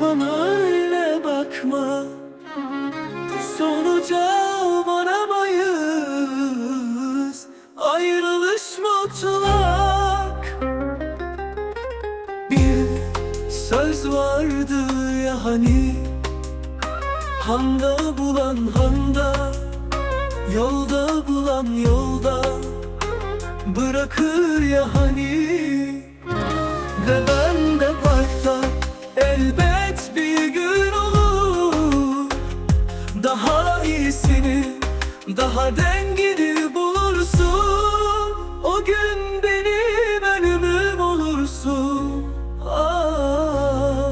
Bana öyle bakma. Sonuca varamayız. Ayrılış mutlak. Bir söz vardı ya hani Handa bulan handa Yolda bulan yolda Bırakır ya hani Daha iyisini Daha dengini bulursun. O gün benim ölümüm olursun. Aa,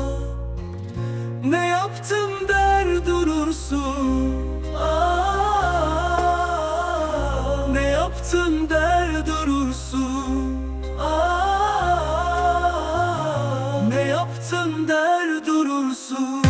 Ne yaptım der durursun. Aa, Ne yaptın der durursun. Aa, Ne yaptın der durursun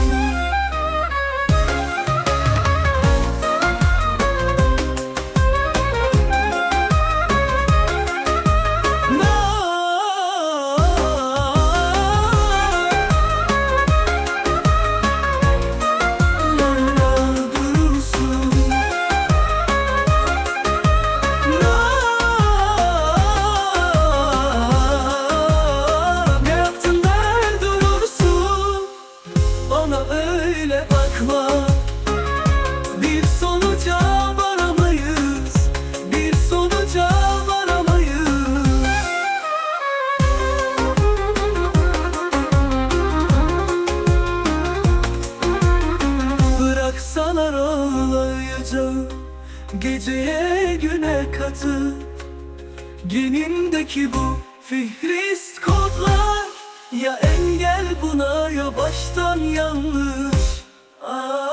Geceye güne katı Genimdeki bu fihrist kodlar Ya engel buna ya baştan yanlış. Aa,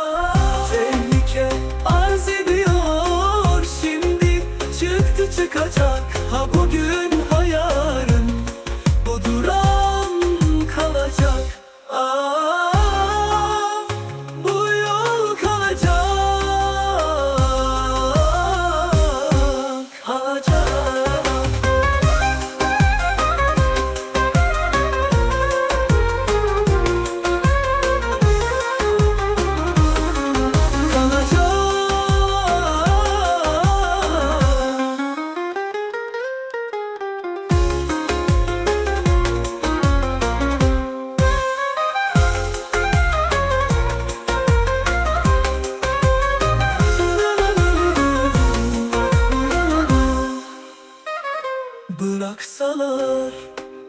Bıraksalar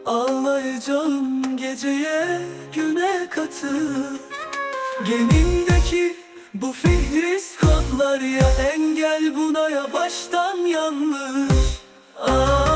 ağlayacağım geceye güne katı Genimdeki bu fihrist kodlar ya engel buna ya baştan yanlış. Aa,